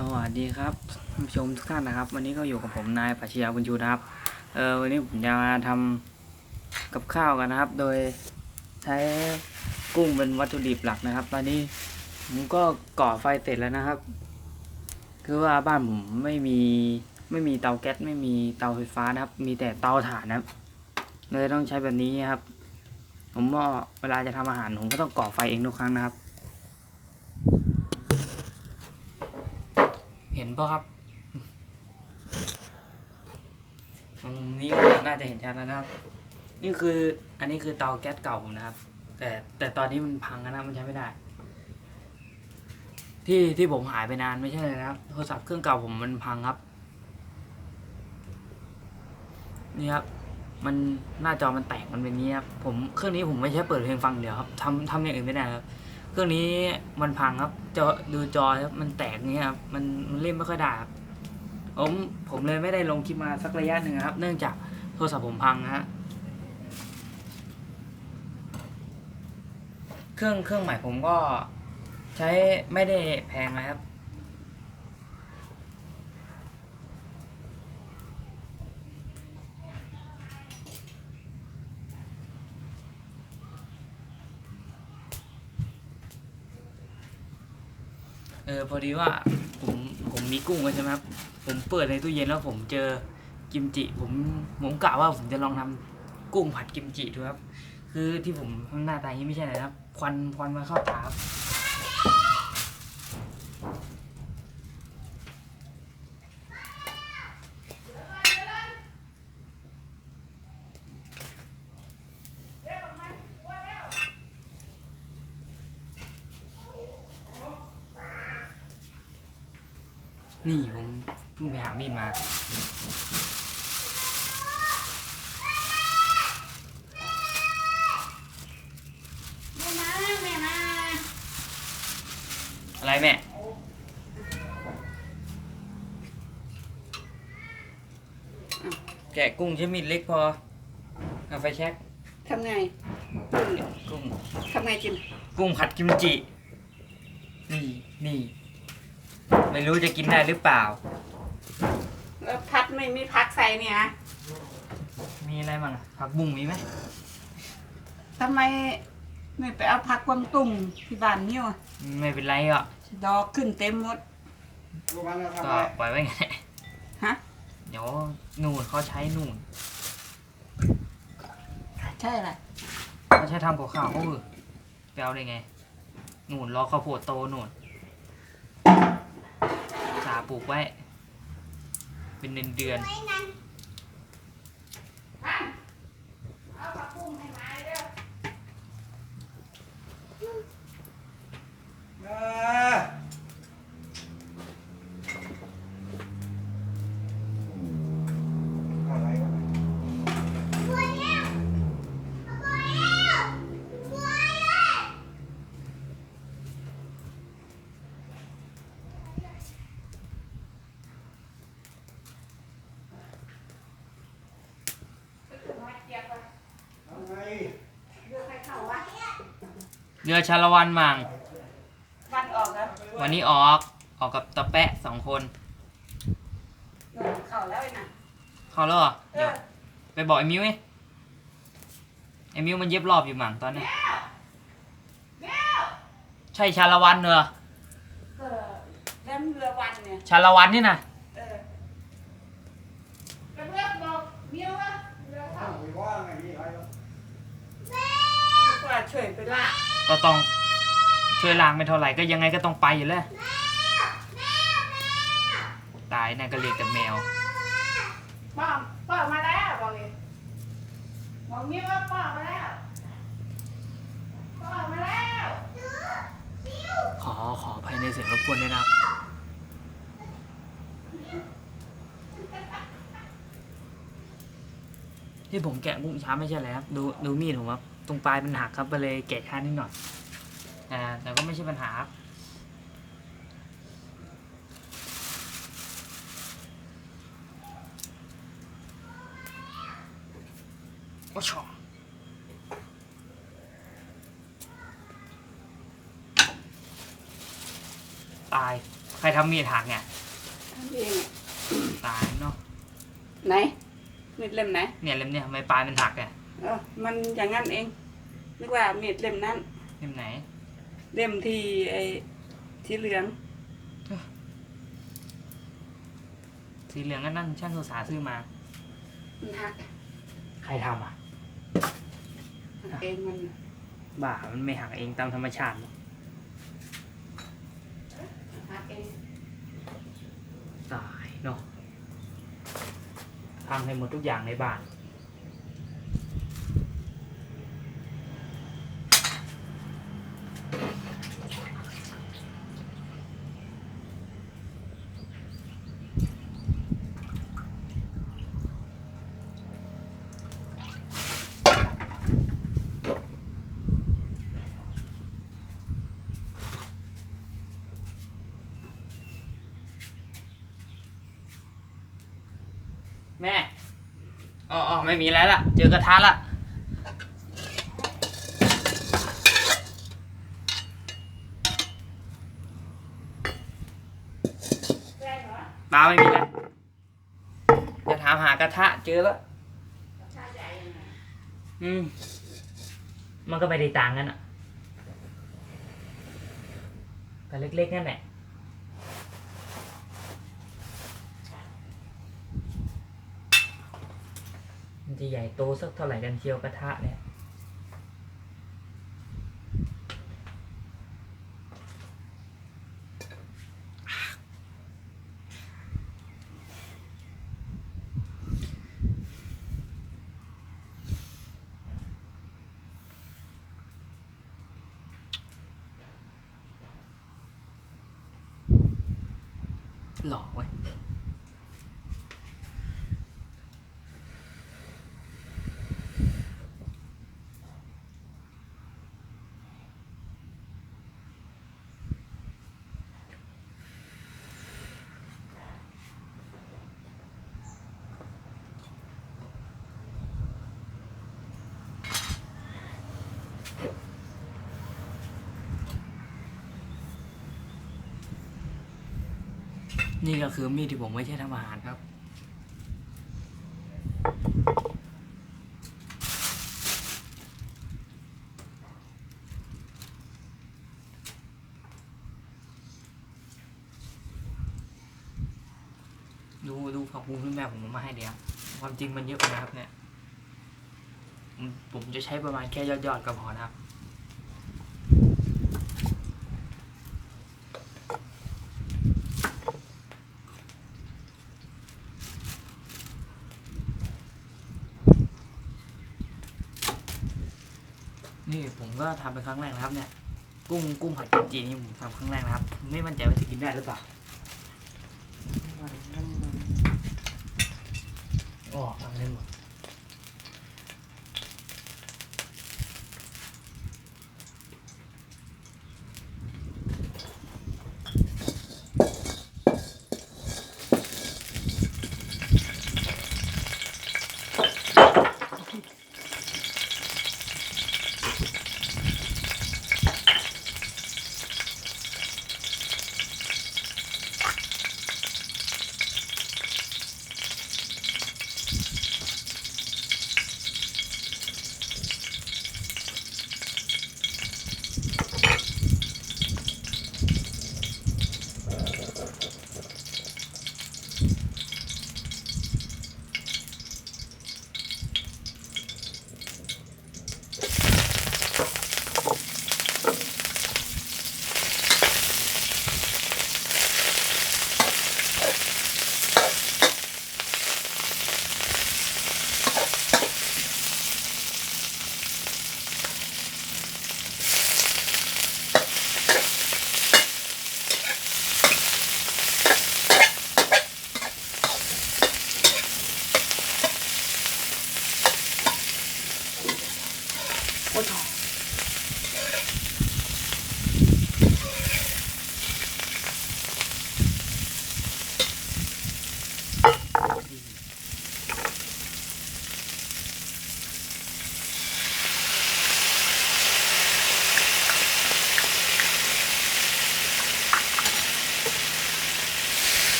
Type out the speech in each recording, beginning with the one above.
สวัสดีครับผู้ชมทุกท่านนะครับ วันนี้ก็อยู่กับผมนายปัชญาบุญชูนะครับเออวันนี้ผมจะมาทำกับข้าวกันนะครับ โดยใช้กุ้งเป็นวัตถุดิบหลักนะครับ ตอนนี้ผมก็ก่อไฟเสร็จแล้วนะครับ คือว่าบ้านผมไม่มีไม่มีเตาแก๊สไม่มีเตาไฟฟ้านะครับ มีแต่เตาถ่านนะครับเลยต้องใช้แบบนี้ครับ ผมก็เวลาจะทำอาหารผมก็ต้องก่อไฟเองทุกครั้งนะครับ เห็น ปะครับตรงนี้น่าจะเห็นชัดแล้วนะครับ นี่คืออันนี้คือเตาแก๊สเก่าผมนะครับ แต่แต่ตอนนี้มันพังแล้วนะมันใช้ไม่ได้ ที่ที่ผมหายไปนานไม่ใช่เลยนะครับ โทรศัพท์เครื่องเก่าผมมันพังครับ นี่ครับ มันหน้าจอมันแตกมันเป็นงนี้ครับผมเครื่องนี้ผมไม่ใช่เปิดเพลงฟังเดียวครับทำทำอย่างอื่นไม่ได้ครับ เครื่องนี้มันพังครับจอดูจอครับมันแตกเงี้ยครับมันมันเล่นไม่ค่อยได้ครับผมผมเลยไม่ได้ลงคลิปมาสักระยะหนึ่งครับ เนื่องจากโทรศัพท์ผมพังนะฮะเครื่องเครื่องใหม่ผมก็ใช้ไม่ได้แพงนะครับ ออพอดีว่าผมผมมีกุ้งไว้ใช่ไหมครับ ผมเปิดในตู้เย็นแล้วผมเจอกิมจิ ผมผมกะว่าผมจะลองทำกุ้งผัดกิมจิดูครับ คือที่ผมทำหน้าตาอย่างนี้ไม่ใช่นะครับ ควันควันมาเข้าตาครับ นี่ผมเพิ่งไปหามีดมาแม่มาแม่มาอะไรแม่ แกะกุ้งใช้มีดเล็กพอเอาไฟแช็กทำไง กุ้งทำไงจิม กุ้งผัดกิมจิ นี่ นี่ ไม่รู้จะกินได้หรือเปล่า แล้วพัดไม่มีพักใส่เนี่ยมีอะไรบ้างอะผักบุ้งมีไหมทำไมไม่ไปเอาพักกวางตุ้งที่บ้านเนี่ยวะไม่เป็นไรก็ดอกขึ้นเต็มหมด ก็ปล่อยไว้ไงฮะ เดี๋ยวนู่นเขาใช้นู่นใช่อะไรเขาใช้ทำกับข้าวเขาเออไปเอาได้ไงนู่นรอข้าวโพดโตนู่นสาปลูกไว้ เป็นเดือนเดือน เอาผักบุ้งให้มาเด้อ เลือกให้เข้าวะ ๆ เรือชาละวันมังวันออกแล้ววันนี้ออกออกกับตะแปะสองคน เข้าแล้วไอ้น่ะเข้าแล้วเหรอเอเดี๋ยวอไปบอกไอ้มิวไงไอ้มิวมันเย็บรอบอยู่หมังตอนนี้แก้วใช่ชาละวันเหรอเออแล้วเรือวันเนี่ย ชาละวันนี่นะเออแล้วเลือกบอกเมียวว่าเรือเข้าดีกว่าช่วยไปละก็ ต้องช่วยล้างไม่เท่าไหร่ก็ยังไงก็ต้องไปอยู่แล้วตายน่าก็เรียกแต่แมวป้าป้ามาแล้วบอกเลยบอกเมียว่าป้ามาแล้วป้ามาแล้วขอขอภายในเสียงรบกวนด้วยนะครับที่ผมแกะกุ้งช้าไม่ใช่อะไรครับดูดูมีดผมครับ ตรงปลายมันหักครับก็เลยแกะช้านิดหน่อยอ่าแต่ก็ไม่ใช่ปัญหาครับโอ้ชอตาย ใครทำมีดหักเนี่ย ทำเองอะตายเนาะ ไหนมีดเล่มไหนเนี่ยเล่มเนี่ยทำไมปลายมันหักเนี่ย เออมันอย่างนั้นเองนึกว่ามีดเล่มนั้น เล่มไหน เล่มที่ไอ้สีเหลือง สีเหลืองก็นั่นช่างโทรสาซื้อมา มันหักใครทำอะ หักเองมันบ้า มันไม่หักเองตามธรรมชาติหรอกหักเองตายเนาะพังให้หมดทุกอย่างในบ้าน ไม่มีแล้วล่ะ เจอกระทะละแรงเหรอปลาไม่มีแล้วจะถามหากระทะเจอแล้วชาใหญ่ยังไงอืม มันก็ไม่ได้ต่างกันอะแต่เล็กๆนั่นแหละ มันจะใหญ่โตสักเท่าไหร่กันเชียวกระทะเนี่ยหลอกเว้ นี่ก็คือมีดที่ผมไม่ใช่ทำอาหารครับ ดูดูผักบุ้งที่แม่ผมเอามาให้เดี๋ยวความจริงมันเยอะนะครับเนี่ย ผมผมจะใช้ประมาณแค่ยอดๆก็พอนะครับ นี่ผมก็ทำเป็นครั้งแรกนะครับ เนี่ย กุ้งกุ้งผัดกิมจีนี่ผมทำครั้งแรกนะครับ ไม่มั่นใจว่าจะกินได้หรือเปล่าอ๋อทำได้หมด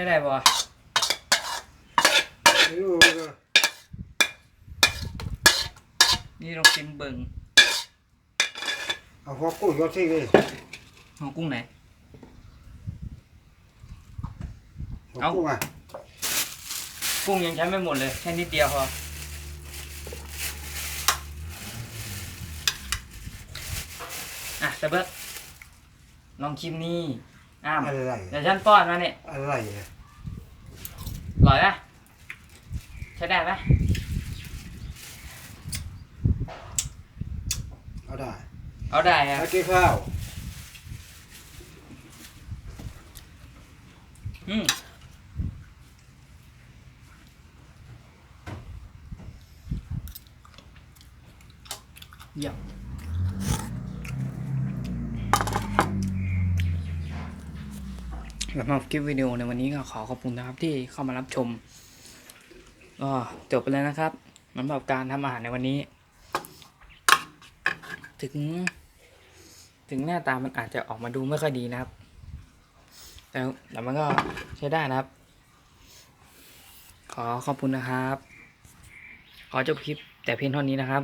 ช่ได้ปะไม่รู้เลยนี่ลองชิมเบิ่งเอาพวกกุ้งยศที่เลยหัวกุ้งไหนหัวเอากุ้งอะกุ้งยังใช้ไม่หมดเลยแค่นิดเดียวพออะตะเบิกลองชิมนี่ อ้ามอะไรเดี๋ยวฉันป้อนมาเนี่ยอะไรอะอร่อยไหมใช้ได้ไหมเอาได้เอาได้ครับถ้ากินข้าวอืมเยี่ยมสำหรับ คลิปวิดีโอในวันนี้ก็ขอขอบคุณนะครับที่เข้ามารับชมก็จบไปแล้วนะครับสำหรับการทำอาหารในวันนี้ ถึง ถึงหน้าตามันอาจจะออกมาดูไม่ค่อยดีนะครับ แต่แต่มันก็ใช้ได้นะครับ ขอขอบคุณนะครับ ขอจบคลิปแต่เพียงเท่านี้นะครับ